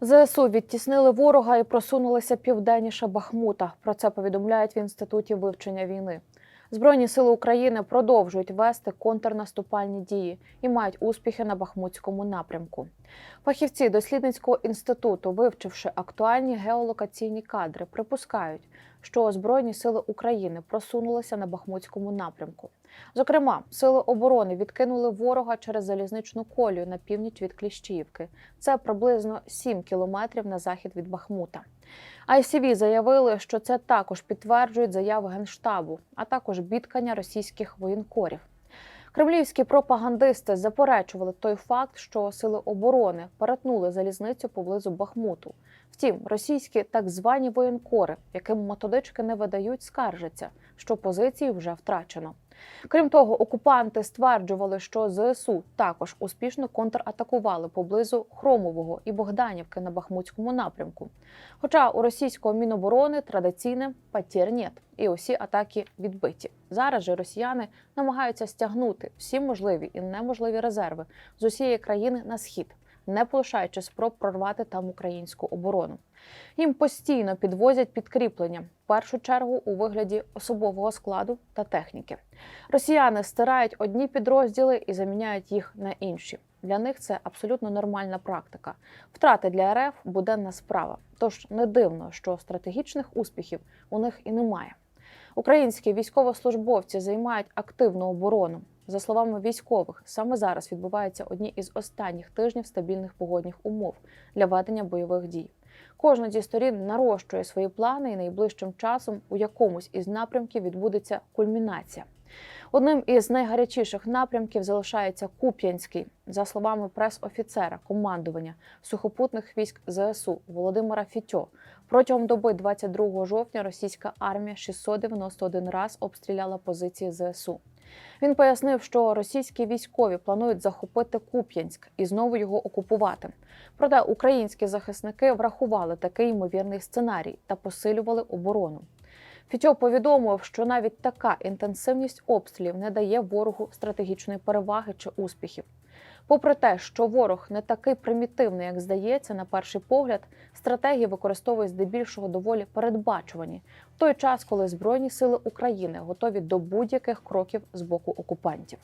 ЗСУ відтіснили ворога і просунулися південніше Бахмута. Про це повідомляють в інституті вивчення війни. Збройні сили України продовжують вести контрнаступальні дії і мають успіхи на Бахмутському напрямку. Фахівці дослідницького інституту, вивчивши актуальні геолокаційні кадри, припускають, що Збройні сили України просунулися на Бахмутському напрямку. Зокрема, сили оборони відкинули ворога через залізничну колію на північ від Кліщіївки. Це приблизно 7 кілометрів на захід від Бахмута. ICV заявили, що це також підтверджують заяви генштабу, а також бідкання російських воєнкорів. Кремлівські пропагандисти заперечували той факт, що сили оборони перетнули залізницю поблизу Бахмуту. Втім, російські так звані воєнкори, яким методички не видають, скаржаться, що позиції вже втрачено. Крім того, окупанти стверджували, що ЗСУ також успішно контратакували поблизу Хромового і Богданівки на Бахмутському напрямку. Хоча у російського міноборони традиційне «потєр нет» і усі атаки відбиті. Зараз же росіяни намагаються стягнути всі можливі і неможливі резерви з усієї країни на схід, не полишаючи спроб прорвати там українську оборону. Їм постійно підвозять підкріплення, в першу чергу у вигляді особового складу та техніки. Росіяни стирають одні підрозділи і заміняють їх на інші. Для них це абсолютно нормальна практика. Втрати для РФ буденна справа. Тож не дивно, що стратегічних успіхів у них і немає. Українські військовослужбовці займають активну оборону. За словами військових, саме зараз відбуваються одні із останніх тижнів стабільних погодних умов для ведення бойових дій. Кожна зі сторін нарощує свої плани, і найближчим часом у якомусь із напрямків відбудеться кульмінація. Одним із найгарячіших напрямків залишається Куп'янський, за словами прес-офіцера командування сухопутних військ ЗСУ Володимира Фітьо. Протягом доби 22 жовтня російська армія 691 раз обстріляла позиції ЗСУ. Він пояснив, що російські військові планують захопити Куп'янськ і знову його окупувати. Проте українські захисники врахували такий ймовірний сценарій та посилювали оборону. Фітьо повідомив, що навіть така інтенсивність обстрілів не дає ворогу стратегічної переваги чи успіхів. Попри те, що ворог не такий примітивний, як здається, на перший погляд, стратегії використовують здебільшого доволі передбачувані в той час, коли Збройні сили України готові до будь-яких кроків з боку окупантів.